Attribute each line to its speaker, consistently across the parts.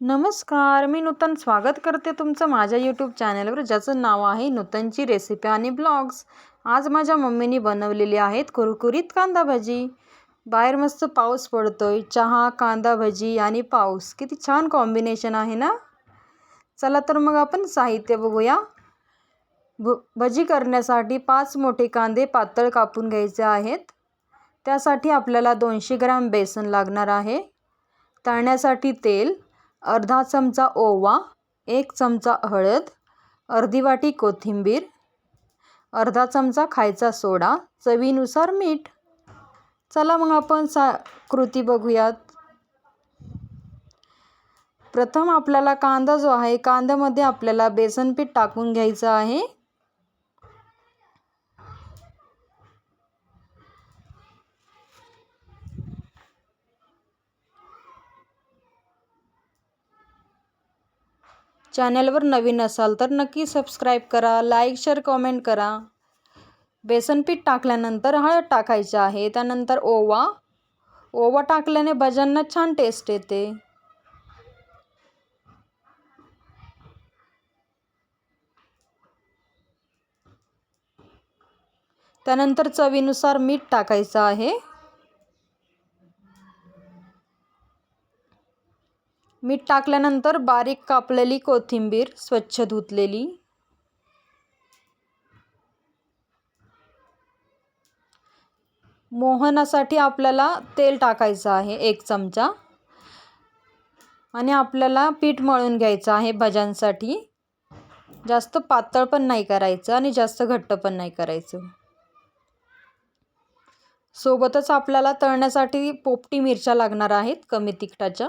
Speaker 1: नमस्कार मी नूतन स्वागत करते तुमचं माझ्या यूट्यूब चॅनलवर ज्याचं नाव आहे नूतनची रेसिपी आणि ब्लॉग्स आज माझ्या मम्मीनी बनवलेली आहेत कुरकुरीत कांदा भजी. बाहेर मस्त पाऊस पडतोय चहा कांदा भजी आणि पाऊस. किती छान कॉम्बिनेशन आहे ना? चला तर मग आपण साहित्य बघूया. भ भजी करण्यासाठी पाच मोठे कांदे पातळ कापून घ्यायचे आहेत. त्यासाठी आपल्याला दोनशे ग्रॅम बेसन लागणार आहे. तळण्यासाठी तेल अर्धा चमचा ओवा एक चमचा हळद अर्धी वाटी कोथिंबीर अर्धा चमचा खायचा सोडा चवीनुसार मीठ. चला मग आपण सा कृती बघूयात. प्रथम आपल्याला कांदा जो आहे कांद्यामध्ये आपल्याला बेसन पीठ टाकून घ्यायचं आहे. चॅनलवर नवीन असाल तर नक्की सबस्क्राईब करा लाईक शेअर कॉमेंट करा. बेसनपीठ टाकल्यानंतर हळद टाकायचं आहे त्यानंतर ओवा. ओवा टाकल्याने भज्यांना छान टेस्ट येते. त्यानंतर चवीनुसार मीठ टाकायचं आहे. मीठ टाकल्यानंतर बारीक कापलेली कोथिंबीर स्वच्छ धुतलेली. मोहनासाठी आपल्याला तेल टाकायचं आहे एक चमचा. आणि आपल्याला पीठ मळून घ्यायचं आहे भज्यांसाठी. जास्त पातळ पण नाही करायचं आणि जास्त घट्ट पण नाही करायचं. सोबतच आपल्याला तळण्यासाठी पोपटी मिरच्या लागणार आहेत कमी तिखटाच्या.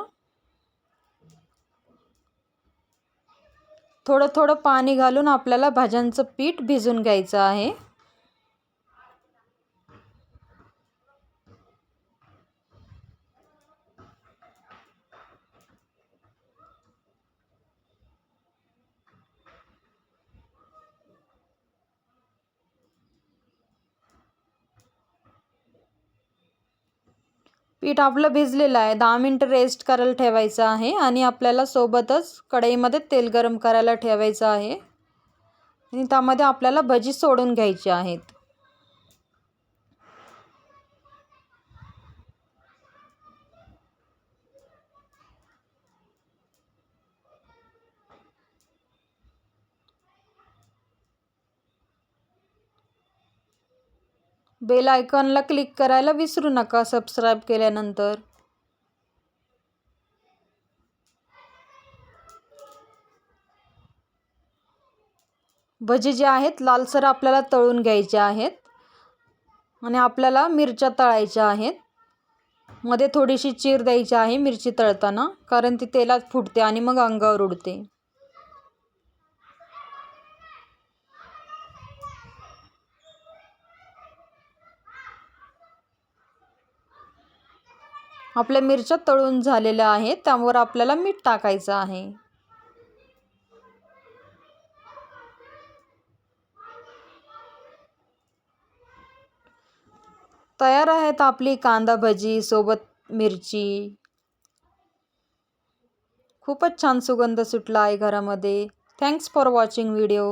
Speaker 1: थोडं थोडं पाणी घालून आपल्याला भाज्यांचं पीठ भिजून घ्यायचं आहे. पीठ आपलं भिजलेलं आहे. दहा मिनटं रेस्ट करायला ठेवायचं आहे आणि आपल्याला सोबतच कढईमध्ये तेल गरम करायला ठेवायचं आहे. आणि त्यामध्ये आपल्याला भजी सोडून घ्यायची आहेत. बेल आयकॉनला क्लिक करायला विसरू नका सबस्क्राईब केल्यानंतर. भजे जे आहेत लालसर आपल्याला तळून घ्यायचे आहेत आणि आपल्याला मिरच्या तळायच्या आहेत. मध्ये थोडीशी चीर द्यायची आहे मिरची तळताना कारण ती तेलात फुटते आणि मग अंगावर उडते. आपल्या मिरच्या तळून झालेल्या आहेत त्यावर आपल्याला मीठ टाकायचं आहे. तयार आहेत आपली कांदा भजी सोबत मिरची. खूपच छान सुगंध सुटला आहे घरामध्ये. Thanks for watching video